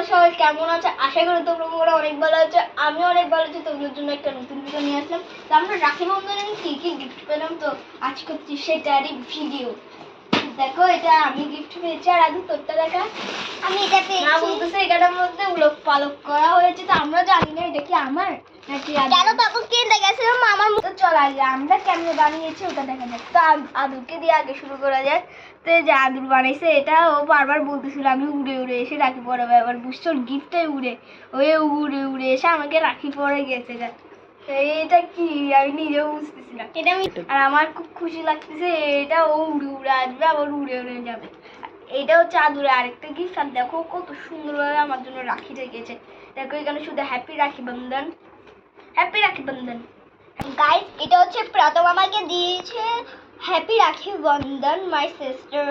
তোমরা সবাই কেমন আছো? আশা করি তোমরা অনেক ভালো আছো। আমি অনেক ভালো আছি, তোমাদের জন্য একটা নতুন ভিডিও নিয়ে আসলাম। তো আমরা রাখি বন্ধনে কি কি গিফট পেলাম? তো আজকে হচ্ছে সেটারই ভিডিও দেখো এটা আমি গিফট পেয়েছি আর আজকে তোরটা দেখা। আমি এটা না পেয়েছি বলতেছে এটার মধ্যে উলক পালক করা হয়েছে তো আমরা জানি না এটা কি আমার নাকি আদুর। কেন তখন কিনতে গেছিলাম? আমার মু- তো চল আগে আমরা কেমনে বানিয়েছি ওটা দেখা যাক। তো আদ- আদুরকে দিয়ে আগে শুরু করা যাক। তো যে আদুর বানাইছে এটা ও বারবার বলতেছিল আমি উড়ে উড়ে এসে রাখি পরাবো এবার বুঝছ গিফটটাই উড়ে। ওই উড়ে উড়ে এসে আমাকে রাখি পরে গেছে গা। এটা কি? আমি নিজেও বুঝতেছিলাম এটা আমি আর আমার খুব খুশি লাগতেছে এটা ও উড়ে উড়ে আসবে আবার উড়ে উড়ে যাবে। এটা হচ্ছে আদুরে আরেকটা গিফট আর দেখো কত সুন্দরভাবে আমার জন্য রাখি রেখেছে। দেখো এখানে শুধু হ্যাপি রাখি বন্ধন। হ্যাপি রাখি বন্ধন। গাইস এটা হচ্ছে প্রথম আমাকে দিয়েছে happy Rakhi Bandhan my sister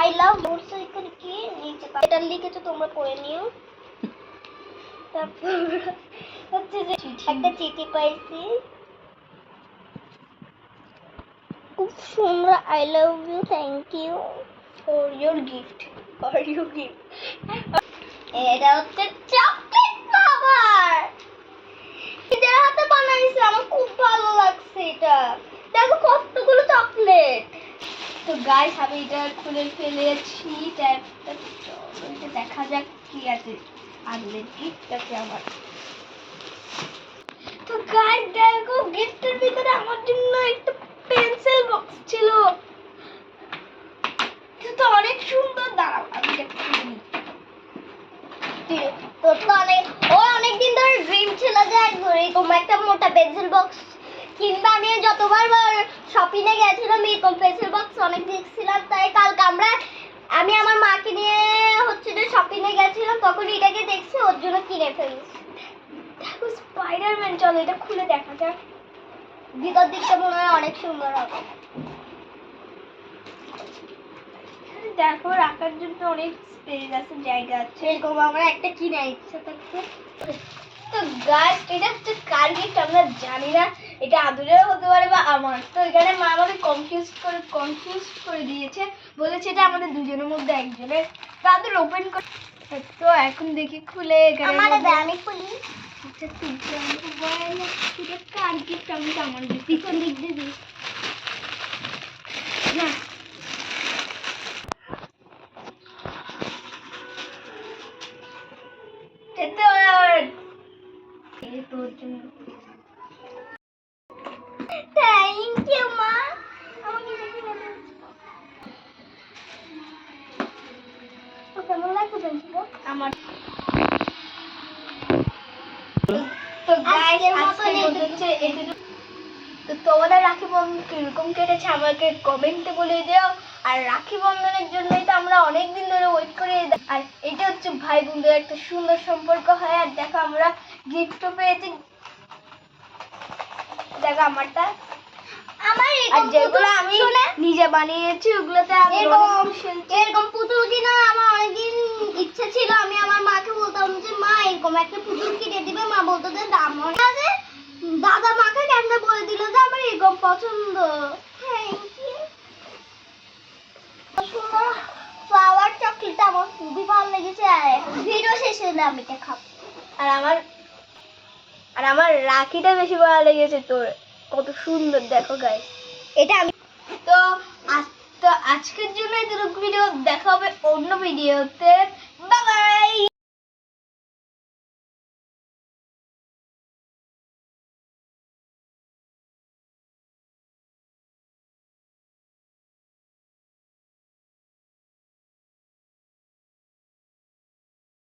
I লাভ এখানে কি? নিচে এটা লিখেছো তোমরা পড়ে নিও। তারপর একটা চিঠি পাইছি। খুব সুন্দর I love you thank you for your gift for your gift এটা হচ্ছে চকলেট ফ্লাওয়ার নিজের হাতে বানাইছে আমার খুব ভালো লাগছে এটা। দেখো কতগুলো চকলেট তো গাইস আমি এটা খুলে ফেলেছি এটা দেখা যাক কি আছে। আদুরের গিফট আছে আমার তো গাইস দেখো ভিতরে আমার জন্য একটা পেন্সিল বক্স ছিল। তো অনেক সুন্দর। দাঁড়াও, আমি নিই। তোর তো অনেক ও অনেকদিন ধরে ড্রিম ছিল যে এরকম একটা মোটা পেন্সিল বক্স কিংবা আমি যতবার শপিং এ গেছিলাম, এরকম পেন্সিল বক্স অনেক দেখছিলাম। তাই কালকে আমরা আমি আমার মাকে নিয়ে হচ্ছে যে শপিং এ গেছিলাম, তখন এটাকে দেখছি, ওর জন্য কিনে ফেলেছি। দেখো স্পাইডারম্যান চলো, এটা খুলে দেখা যাক। ভিতর দিকটা মনে হয় অনেক সুন্দর হবে। দেখো রাখার জন্য অনেক স্পেস আছে জায়গা আছে। এরকম আমার একটা কিনে ইচ্ছা থাকছে তো গাছ এটা হচ্ছে কার গিফট আমরা জানি না। এটা আদুরেও হতে পারে বা আমার। তো এখানে মা আমাদের কনফিউজ করে কনফিউজ করে দিয়েছে। বলেছে এটা আমাদের দুজনের মধ্যে একজনের। তো আদুর ওপেন করে তো এখন দেখি খুলে আমি খুলি। আচ্ছা আমি কার আমার পিছন দিক দিয়ে কেমন আমার তো গাইস আজকে হচ্ছে তো তোমাদের রাখি বন্ধন কীরকম কেটেছে আমাকে কমেন্টে বলে দিও। আর রাখি বন্ধনের জন্যই তো আমরা অনেক দিন ধরে ওয়েট করে আর এটা হচ্ছে ভাই বোনদের একটা সুন্দর সম্পর্ক হয়। আর দেখো আমরা গিফটও পেয়েছি। দেখো আমারটা। আমার আর যেগুলো আমি নিজে বানিয়েছি ওগুলোতে আমি। এরকম পুতুল কিনা আমার অনেকদিন ইচ্ছে ছিল আমি আমার মাকে বলতাম যে মা এরকম একটা পুতুল কিনে দিবে, মা বলতো যে দাম আছে? দাদা মাকে কেন বলে দিল যে আমার এরকম পছন্দ? ফ্লাওয়ার চকলেট আমার খুবই ভালো লেগেছে, আর ভিডিও আমি এটা খাব। আর আমার আর আমার রাখিটা বেশি ভালো লেগেছে তোর। কত সুন্দর, দেখো গাই এটা আমি তো আজ তো আজকের জন্য এতটুকু ভিডিও দেখা হবে অন্য ভিডিওতে